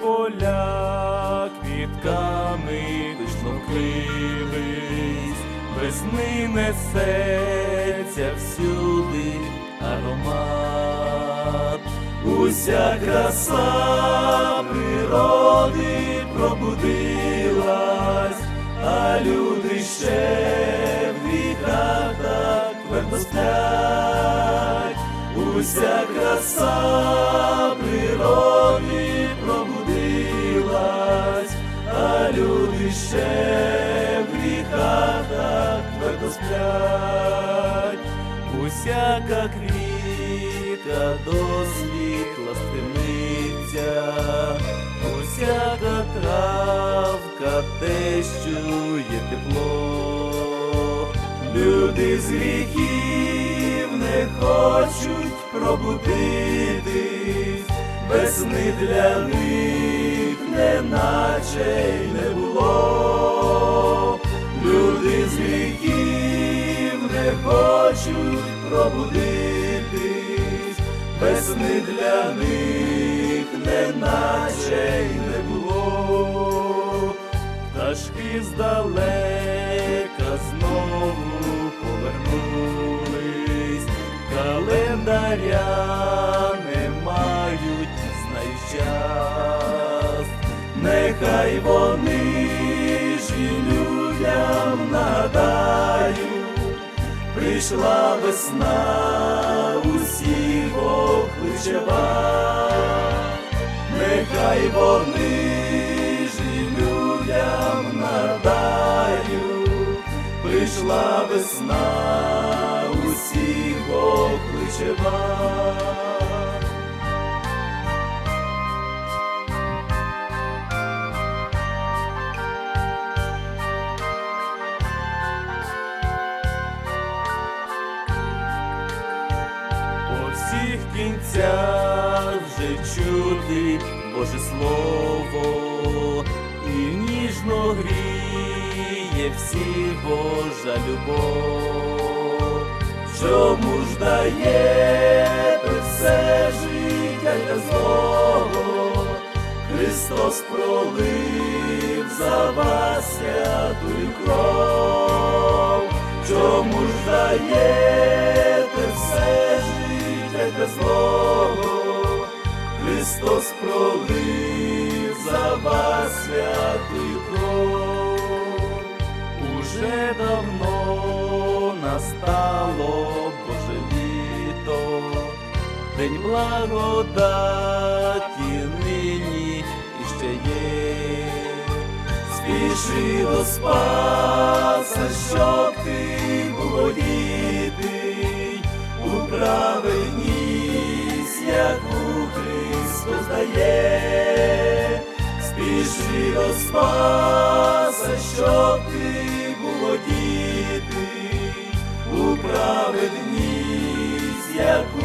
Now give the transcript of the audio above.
поля квітками пишно вкрились, весни несеться всюди аромат, уся краса природи пробудилась, а люди ще в гріхах так твердо сплять. Уся краса природи Усяка квітка до світла стремиться, усяка травка тещує тепло. Люди з гріхів не хочуть пробудитись, весни для них неначе й не було. Пробудитись, весни для них неначе й не було. Пташки здалека знову повернулись, календаря не мають, знають час, нехай вони прийшла весна, усіх покличе вас. Нехай вони ж і людям надають, прийшла весна, По всіх кінцях вже чути Боже Слово, і ніжно гріє всіх Божа любов. Чому ж даєте все життя для злого? Христос пролив за вас святую кров. Чому ж даєте Христос пролив за вас святую кров. Уже давно настало Боже літо, День благодаті нині іще є. Спіши до Спаса, щоб ти був одітий у праведність, До Спаса, щоб ти володіти у праведність, яку.